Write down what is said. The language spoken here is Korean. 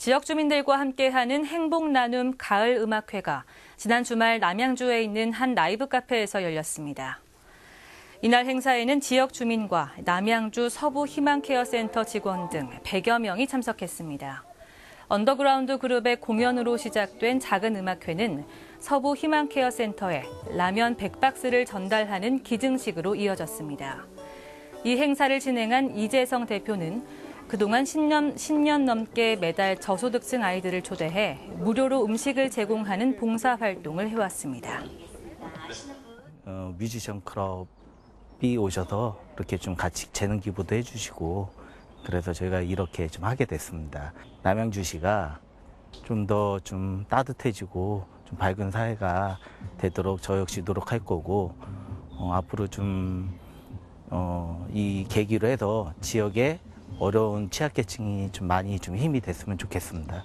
지역 주민들과 함께하는 행복 나눔 가을 음악회가 지난 주말 남양주에 있는 한 라이브 카페에서 열렸습니다. 이날 행사에는 지역 주민과 남양주 서부 희망케어센터 직원 등 100여 명이 참석했습니다. 언더그라운드 그룹의 공연으로 시작된 작은 음악회는 서부 희망케어센터에 라면 100박스를 전달하는 기증식으로 이어졌습니다. 이 행사를 진행한 이재성 대표는 그동안 10년, 10년 넘게 매달 저소득층 아이들을 초대해 무료로 음식을 제공하는 봉사활동을 해왔습니다. 어, 뮤지션 클럽이 오셔서 이렇게 좀 같이 재능 기부도 해주시고 그래서 저희가 이렇게 좀 하게 됐습니다. 남양주시가 좀 더좀 따뜻해지고 좀 밝은 사회가 되도록 저 역시 노력할 거고 어, 앞으로 좀 어, 이 계기로 해서 지역에 어려운 취약계층이 좀 많이 좀 힘이 됐으면 좋겠습니다.